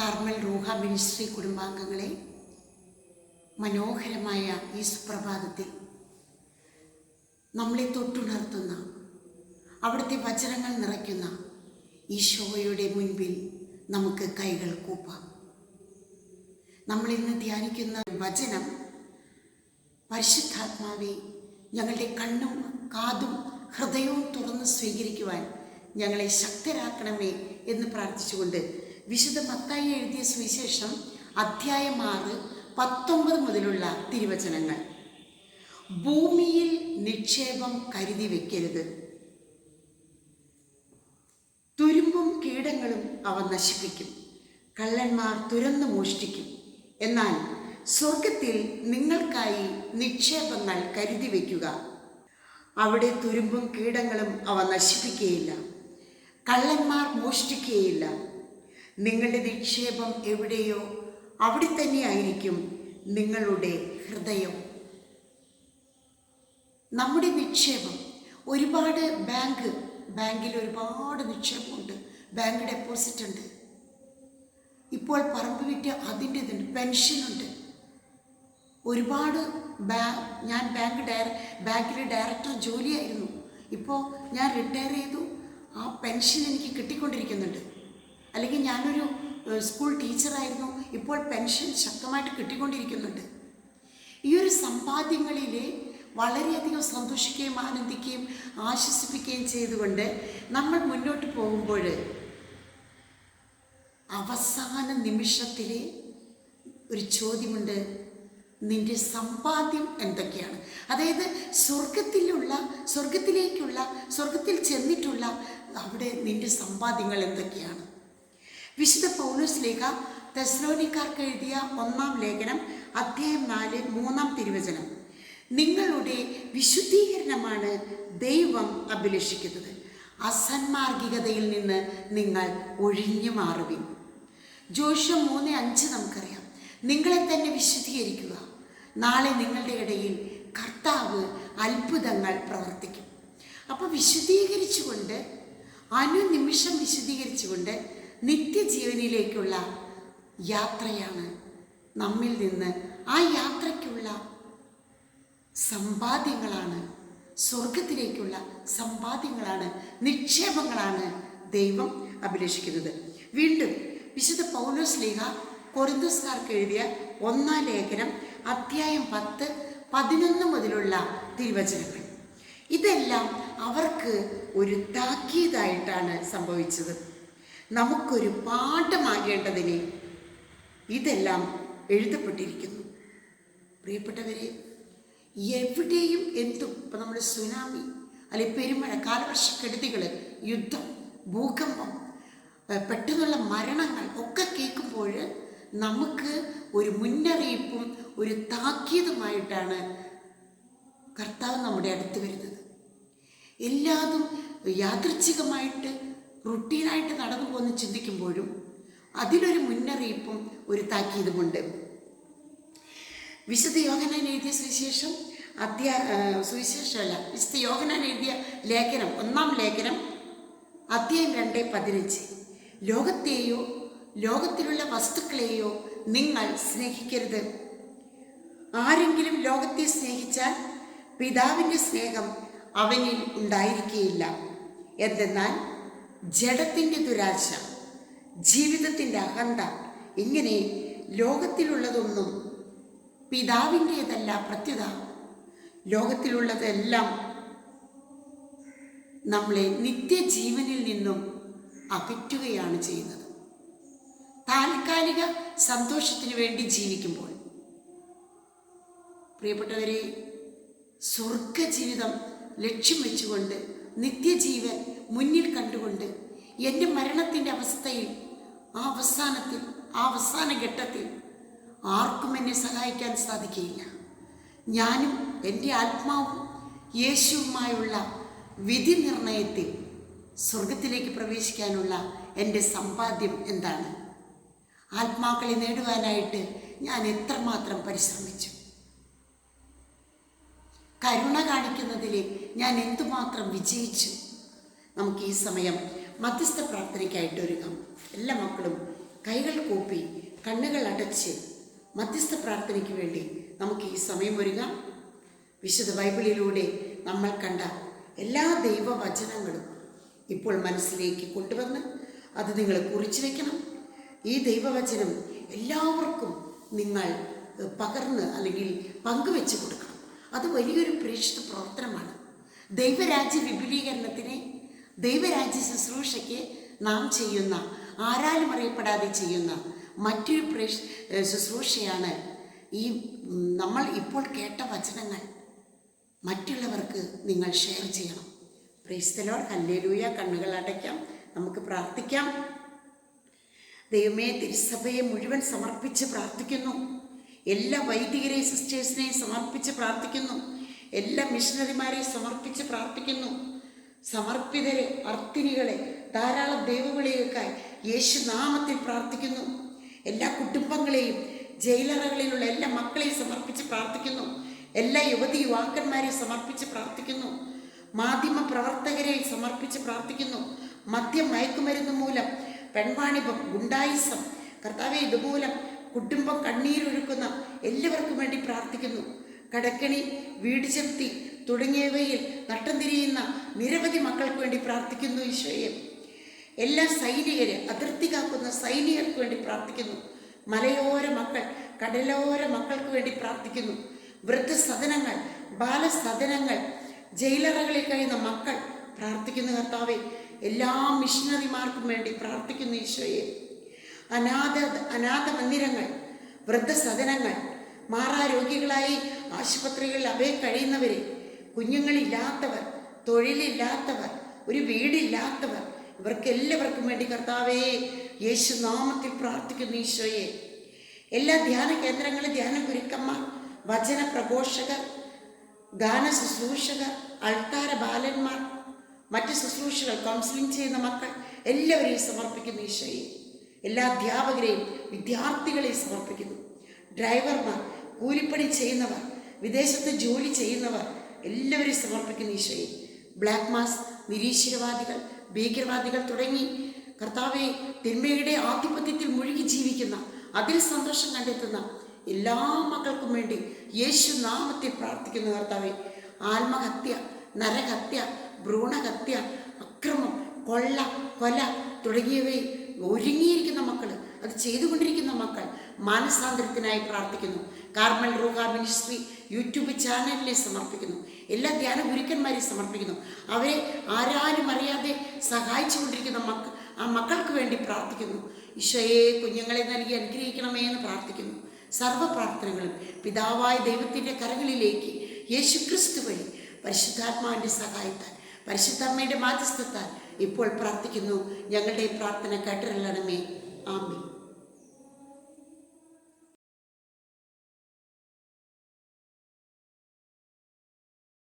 Carmel റൂഹ ministry കുടുംബാംഗങ്ങളെ മനോഹരമായ ഈ സുപ്രഭാതത്തിൽ നമ്മളെ തൊട്ടുണർത്തുന്ന അവിടുത്തെ വചനങ്ങൾ നിറയ്ക്കുന്ന ഈശോയുടെ മുൻപിൽ നമുക്ക് കൈകൾ കൂപ്പാം. നമ്മളിന്ന് ധ്യാനിക്കുന്ന വചനം പരിശുദ്ധാത്മാവെ ഞങ്ങളുടെ കണ്ണും കാതും ഹൃദയവും തുറന്ന് സ്വീകരിക്കുവാൻ ഞങ്ങളെ ശക്തരാക്കണമേ എന്ന് പ്രാർത്ഥിച്ചുകൊണ്ട് വിശുദ്ധ മത്തായി എഴുതിയ സുവിശേഷം അധ്യായം ആറ് പത്തൊമ്പത് മുതലുള്ള തിരുവചനങ്ങൾ. ഭൂമിയിൽ നിക്ഷേപം കരുതി വെക്കരുത്. തുരുമ്പും കീടങ്ങളും അവ നശിപ്പിക്കും. കള്ളന്മാർ തുരന്നു മോഷ്ടിക്കും. എന്നാൽ സ്വർഗത്തിൽ നിങ്ങൾക്കായി നിക്ഷേപങ്ങൾ കരുതി വയ്ക്കുക അവിടെ തുരുമ്പും കീടങ്ങളും അവ നശിപ്പിക്കുകയില്ല. കള്ളന്മാർ മോഷ്ടിക്കുകയില്ല. നിങ്ങളുടെ നിക്ഷേപം എവിടെയോ അവിടെ തന്നെയായിരിക്കും നിങ്ങളുടെ ഹൃദയം. നമ്മുടെ നിക്ഷേപം ഒരുപാട് ബാങ്ക് ബാങ്കിൽ ഒരുപാട് നിക്ഷേപമുണ്ട്. ബാങ്ക് ഡെപ്പോസിറ്റ് ഉണ്ട്. ഇപ്പോൾ പറമ്പ് വിറ്റ് അതിന്റെ ഇതുണ്ട് പെൻഷനുണ്ട് ഒരുപാട് ബാ ഞാൻ ബാങ്ക് ഡയറ ബാങ്കിലെ ഡയറക്ടർ ജോലിയായിരുന്നു. ഇപ്പോൾ ഞാൻ റിട്ടയർ ചെയ്തു. ആ പെൻഷൻ എനിക്ക് കിട്ടിക്കൊണ്ടിരിക്കുന്നുണ്ട്. അല്ലെങ്കിൽ ഞാനൊരു സ്കൂൾ ടീച്ചറായിരുന്നു. ഇപ്പോൾ പെൻഷൻ ശക്തമായിട്ട് കിട്ടിക്കൊണ്ടിരിക്കുന്നുണ്ട്. ഈ ഒരു സമ്പാദ്യങ്ങളിൽ വളരെയധികം സന്തോഷിക്കുകയും ആനന്ദിക്കുകയും ആശ്വസിപ്പിക്കുകയും ചെയ്തുകൊണ്ട് നമ്മൾ മുന്നോട്ട് പോകുമ്പോൾ അവസാന നിമിഷത്തിലെ ഒരു ചോദ്യമുണ്ട്. നിന്റെ സമ്പാദ്യം എന്തൊക്കെയാണ്? അതായത് സ്വർഗത്തിലുള്ള സ്വർഗത്തിലേക്കുള്ള സ്വർഗത്തിൽ ചെന്നിട്ടുള്ള അവിടെ നിന്റെ സമ്പാദ്യങ്ങൾ എന്തൊക്കെയാണ്? വിശുദ്ധ പൗലോസ് ലേഖ തെസ്ലോനിക്കാർക്ക് എഴുതിയ ഒന്നാം ലേഖനം അധ്യായം നാല് മൂന്നാം തിരുവചനം. നിങ്ങളുടെ വിശുദ്ധീകരണമാണ് ദൈവം അഭിലഷിക്കുന്നത്. അസന്മാർഗികതയിൽ നിന്ന് നിങ്ങൾ ഒഴിഞ്ഞു മാറുവിൻ. ജോഷ മൂന്ന് അഞ്ച് നമുക്കറിയാം. നിങ്ങളെ തന്നെ വിശുദ്ധീകരിക്കുക. നാളെ നിങ്ങളുടെ ഇടയിൽ കർത്താവ് അത്ഭുതങ്ങൾ പ്രവർത്തിക്കും. അപ്പോൾ വിശുദ്ധീകരിച്ചുകൊണ്ട് അനുനിമിഷം വിശുദ്ധീകരിച്ചുകൊണ്ട് നിത്യജീവനിലേക്കുള്ള യാത്രയാണ് നമ്മിൽ നിന്ന് ആ യാത്രയ്ക്കുള്ള സമ്പാദ്യങ്ങളാണ്. സ്വർഗത്തിലേക്കുള്ള സമ്പാദ്യങ്ങളാണ്. നിക്ഷേപങ്ങളാണ് ദൈവം അഭിലഷിക്കുന്നത്. വീണ്ടും വിശുദ്ധ പൗലോസ് ലേഖ കൊറിന്തോസ്കാർക്ക് എഴുതിയ ഒന്നാം ലേഖനം അധ്യായം പത്ത് പതിനൊന്ന് മുതലുള്ള തിരുവചനങ്ങൾ. ഇതെല്ലാം അവർക്ക് ഒരു താക്കീതായിട്ടാണ് സംഭവിച്ചത്. നമുക്കൊരു പാഠമാകേണ്ടതിന് ഇതെല്ലാം എഴുതപ്പെട്ടിരിക്കുന്നു. പ്രിയപ്പെട്ടവരെ എവിടെയും എന്തും ഇപ്പം നമ്മുടെ സുനാമി അല്ലെങ്കിൽ പെരുമഴ കാലവർഷക്കെടുതികൾ യുദ്ധം ഭൂകമ്പം പെട്ടെന്നുള്ള മരണങ്ങൾ ഒക്കെ കേൾക്കുമ്പോൾ നമുക്ക് ഒരു മുന്നറിയിപ്പും ഒരു താക്കീതുമായിട്ടാണ് കർത്താവ് നമ്മുടെ അടുത്ത് വരുന്നത്. എല്ലാതും യാദൃച്ഛികമായിട്ട് റുട്ടീനായിട്ട് നടന്നു പോകുന്ന ചിന്തിക്കുമ്പോഴും അതിലൊരു മുന്നറിയിപ്പും ഒരു താക്കീതുമുണ്ട് വിശുദ്ധ യോഹനാൻ എഴുതിയ സുവിശേഷം അധ്യാ സുവിശേഷമല്ല വിശുദ്ധ യോഹനാൻ എഴുതിയ ലേഖനം ഒന്നാം ലേഖനം അധ്യായം രണ്ട് പതിനഞ്ച്. ലോകത്തെയോ ലോകത്തിലുള്ള വസ്തുക്കളെയോ നിങ്ങൾ സ്നേഹിക്കരുത്. ആരെങ്കിലും ലോകത്തെ സ്നേഹിച്ചാൽ പിതാവിന്റെ സ്നേഹം അവനിൽ ഉണ്ടായിരിക്കുകയില്ല എന്തെന്നാൽ ജഡത്തിന്റെ ദുരാശ ജീവിതത്തിന്റെ അഹന്ത ഇങ്ങനെ ലോകത്തിലുള്ളതൊന്നും പിതാവിന്റേതല്ല പ്രത്യുത. ലോകത്തിലുള്ളതെല്ലാം നമ്മളെ നിത്യജീവനിൽ നിന്നും അകറ്റുകയാണ് ചെയ്യുന്നത്. താൽക്കാലിക സന്തോഷത്തിന് വേണ്ടി ജീവിക്കുമ്പോൾ. പ്രിയപ്പെട്ടവരെ സ്വർഗജീവിതം ലക്ഷ്യം വെച്ചുകൊണ്ട് നിത്യജീവൻ മുന്നിൽ കണ്ടുകൊണ്ട് എന്റെ മരണത്തിന്റെ അവസ്ഥയിൽ ആ അവസാനത്തിൽ ആ അവസാന ഘട്ടത്തിൽ ആർക്കും എന്നെ സഹായിക്കാൻ സാധിക്കുകയില്ല ഞാനും എന്റെ ആത്മാവും യേശുവുമായുള്ള വിധി നിർണയത്തിൽ സ്വർഗത്തിലേക്ക് പ്രവേശിക്കാനുള്ള എന്റെ സമ്പാദ്യം എന്താണ്? ആത്മാക്കളെ നേടുവാനായിട്ട് ഞാൻ എത്രമാത്രം പരിശ്രമിച്ചു? കരുണ കാണിക്കുന്നതിൽ ഞാൻ എന്തുമാത്രം വിജയിച്ചു? നമുക്ക് ഈ സമയം മധ്യസ്ഥ പ്രാർത്ഥനയ്ക്കായിട്ട് ഒരുങ്ങാം എല്ലാ മക്കളും കൈകൾ കൂപ്പി കണ്ണുകൾ അടച്ച് മധ്യസ്ഥ പ്രാർത്ഥനയ്ക്ക് വേണ്ടി നമുക്ക് ഈ സമയം ഒരുങ്ങാം വിശുദ്ധ ബൈബിളിലൂടെ നമ്മൾ കണ്ട എല്ലാ ദൈവവചനങ്ങളും ഇപ്പോൾ മനസ്സിലേക്ക് കൊണ്ടുവന്ന് അത് നിങ്ങൾ കുറിച്ചു വയ്ക്കണം ഈ ദൈവവചനം എല്ലാവർക്കും നിങ്ങൾ പകർന്ന് അല്ലെങ്കിൽ പങ്കുവെച്ച് കൊടുക്കണം. അത് വലിയൊരു പ്രേക്ഷിത പ്രവർത്തനമാണ്. ദൈവരാജ്യ വിപുലീകരണത്തിന് ദൈവരാജ്യ ശുശ്രൂഷയ്ക്ക് നാം ചെയ്യുന്ന ആരാലും അറിയപ്പെടാതെ ചെയ്യുന്ന മറ്റൊരു പ്രേഷ ശുശ്രൂഷയാണ് ഈ നമ്മൾ ഇപ്പോൾ കേട്ട വചനങ്ങൾ. മറ്റുള്ളവർക്ക് നിങ്ങൾ ഷെയർ ചെയ്യണം. പ്രേസ്തലോർ ഹല്ലേലൂയ കണ്ണുകൾ അടയ്ക്കാം. നമുക്ക് പ്രാർത്ഥിക്കാം. ദൈവമേ തിരുസഭയെ മുഴുവൻ സമർപ്പിച്ച് പ്രാർത്ഥിക്കുന്നു. എല്ലാ വൈദികരെയും സിസ്റ്റേഴ്സിനെയും സമർപ്പിച്ച് പ്രാർത്ഥിക്കുന്നു. എല്ലാ മിഷണറിമാരെയും സമർപ്പിച്ച് പ്രാർത്ഥിക്കുന്നു. സമർപ്പിതരെ അർത്ഥിനികളെ ധാരാളം ദൈവവിളികൾക്കായി യേശു നാമത്തിൽ പ്രാർത്ഥിക്കുന്നു. എല്ലാ കുടുംബങ്ങളെയും ജയിലറകളിലുള്ള എല്ലാ മക്കളെയും സമർപ്പിച്ച് പ്രാർത്ഥിക്കുന്നു. എല്ലാ യുവതി യുവാക്കന്മാരെയും സമർപ്പിച്ച് പ്രാർത്ഥിക്കുന്നു. മാധ്യമ പ്രവർത്തകരെ സമർപ്പിച്ച് പ്രാർത്ഥിക്കുന്നു. മദ്യം മയക്കുമരുന്ന് മൂലം പെൺവാണിഭം ഗുണ്ടായിസം കർത്താവെ ഇതുമൂലം കുടുംബം കണ്ണീരൊഴുക്കുന്ന എല്ലാവർക്കും വേണ്ടി പ്രാർത്ഥിക്കുന്നു. കടക്കണി വീട് ജപ്തി തുടങ്ങിയവയിൽ നട്ടം തിരിയുന്ന നിരവധി മക്കൾക്ക് വേണ്ടി പ്രാർത്ഥിക്കുന്നു ഈശോയെ. എല്ലാ സൈനികരെ അതിർത്തി കാക്കുന്ന സൈനികർക്ക് വേണ്ടി പ്രാർത്ഥിക്കുന്നു. മലയോര മക്കൾ കടലോര മക്കൾക്ക് വേണ്ടി പ്രാർത്ഥിക്കുന്നു. വൃദ്ധസദനങ്ങൾ ബാലസദനങ്ങൾ ജയിലറകളിൽ കഴിയുന്ന മക്കൾ പ്രാർത്ഥിക്കുന്നു കർത്താവെ. എല്ലാ മിഷണറിമാർക്കും വേണ്ടി പ്രാർത്ഥിക്കുന്നു ഈശോയെ. അനാഥ അനാഥ മന്ദിരങ്ങൾ വൃദ്ധസദനങ്ങൾ മാറാരോഗികളായി ആശുപത്രികളിൽ അഭയം കഴിയുന്നവരെ കുഞ്ഞുങ്ങളില്ലാത്തവർ തൊഴിലില്ലാത്തവർ ഒരു വീടില്ലാത്തവർ ഇവർക്ക് എല്ലാവർക്കും വേണ്ടി കർത്താവേ യേശു നാമത്തിൽ പ്രാർത്ഥിക്കുന്നു ഈശോയെ. എല്ലാ ധ്യാന കേന്ദ്രങ്ങളും ധ്യാന ഗുരുക്കന്മാർ വചന പ്രഘോഷകർ ഗാന ശുശ്രൂഷകർ അൾത്താര ബാലന്മാർ മറ്റ് ശുശ്രൂഷകൾ കൗൺസിലിംഗ് ചെയ്യുന്ന മക്കൾ എല്ലാവരെയും സമർപ്പിക്കുന്നു ഈശോയെ. എല്ലാ അധ്യാപകരെയും വിദ്യാർത്ഥികളെയും സമർപ്പിക്കുന്നു. ഡ്രൈവർമാർ കൂലിപ്പണി ചെയ്യുന്നവർ വിദേശത്ത് ജോലി ചെയ്യുന്നവർ എല്ലാവരെയും സമർപ്പിക്കുന്ന ഈശോയെ. ബ്ലാക്ക് മാസ് നിരീശ്വരവാദികൾ ഭീകരവാദികൾ തുടങ്ങി കർത്താവെ തിന്മയുടെ ആധിപത്യത്തിൽ മുഴുകി ജീവിക്കുന്ന അതിൽ സന്തോഷം കണ്ടെത്തുന്ന എല്ലാ മക്കൾക്കും വേണ്ടി യേശു നാമത്തിൽ പ്രാർത്ഥിക്കുന്ന കർത്താവെ. ആത്മഹത്യ നരഹത്യ ഭ്രൂണഹത്യ അക്രമം കൊള്ള കൊല തുടങ്ങിയവയിൽ ഒരുങ്ങിയിരിക്കുന്ന മക്കൾ അത് ചെയ്തുകൊണ്ടിരിക്കുന്ന മക്കൾ മാനസാന്തരത്തിനായി പ്രാർത്ഥിക്കുന്നു. കാർമൽ റൂഹ മിനിസ്ട്രി യൂട്യൂബ് ചാനലിനെ സമർപ്പിക്കുന്നു. എല്ലാ ധ്യാന ഗുരുക്കന്മാരെയും സമർപ്പിക്കുന്നു. അവരെ ആരാരും അറിയാതെ സഹായിച്ചുകൊണ്ടിരിക്കുന്ന മക്ക ആ മക്കൾക്ക് വേണ്ടി പ്രാർത്ഥിക്കുന്നു. ഈശോയെ കുഞ്ഞുങ്ങളെ നൽകി അനുഗ്രഹിക്കണമേ എന്ന് പ്രാർത്ഥിക്കുന്നു. സർവ പ്രാർത്ഥനകളും പിതാവായ ദൈവത്തിന്റെ കരങ്ങളിലേക്ക് യേശു ക്രിസ്തു വഴി പരിശുദ്ധാത്മാവിന്റെ സഹായത്താൽ പരിശുദ്ധാത്മയുടെ മാധ്യസ്ഥത്താൽ ഇപ്പോൾ പ്രാർത്ഥിക്കുന്നു. ഞങ്ങളുടെ പ്രാർത്ഥന കേട്ടറിയണമേ. ആമേ